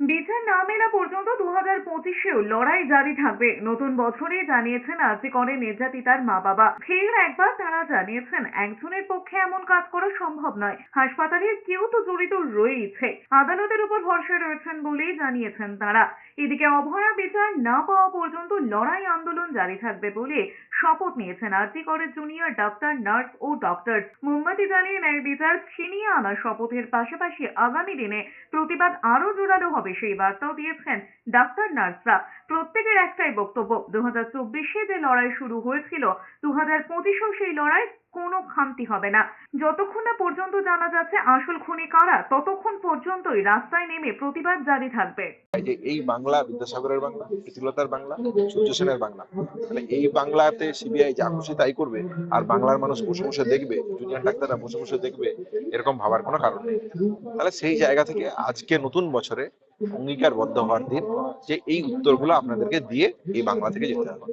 বিচার না মেলা দু হাজার পঁচিশেও লড়াই জারি থাকবে। নতুন বছরে জানিয়েছেন করে নির্যাতিতার মা বাবা। ফের একবার তারা জানিয়েছেন, একজনের পক্ষে এমন কাজ করা সম্ভব নয়। হাসপাতালের কেউ তো জড়িত রয়েইছে। আদালতের উপর ভরসা রয়েছেন বলেই জানিয়েছেন তারা। এদিকে অভয়া বিচার না পাওয়া পর্যন্ত লড়াই আন্দোলন জারি থাকবে বলে শপথ নিয়েছেন করে জুনিয়র ডাক্তার, নার্স ও ডক্টর। মোমবাতি জ্বালিয়ে ন্যায় বিচার ছিনিয়ে আনা শপথের পাশাপাশি আগামী দিনে প্রতিবাদ আরও জোরালো হবে সেই বার্তাও দিয়েছেন ডাক্তার নার্সরা প্রত্যেকের একটাই বক্তব্য দু হাজার চব্বিশে যে লড়াই শুরু হয়েছিল দু হাজার পঁচিশেও সেই লড়াই কোনো খামতি হবে না। যতক্ষণ না পর্যন্ত জানা যাচ্ছে আসল খুনি কারা, ততক্ষণ পর্যন্তই রাস্তায় নেমে প্রতিবাদ জারি থাকবে। এই বাংলা, বিদ্যাসাগরের বাংলা প্রীতিলতার বাংলা, সূর্য সেনের বাংলা মানে এই বাংলাতে সিবিআই যা খুশি তাই করবে, আর বাংলার মানুষ বসে বসে দেখবে জুনিয়র ডাক্তাররা বসে বসে দেখবে, এরকম ভাবার কোনো কারণ নেই। তাহলে সেই জায়গা থেকে আজকে নতুন বছরে অঙ্গীকারবদ্ধ হওয়ার দিন যে এই উত্তরগুলো আপনাদেরকে দিয়ে এই বাংলা থেকে যেতে হবে।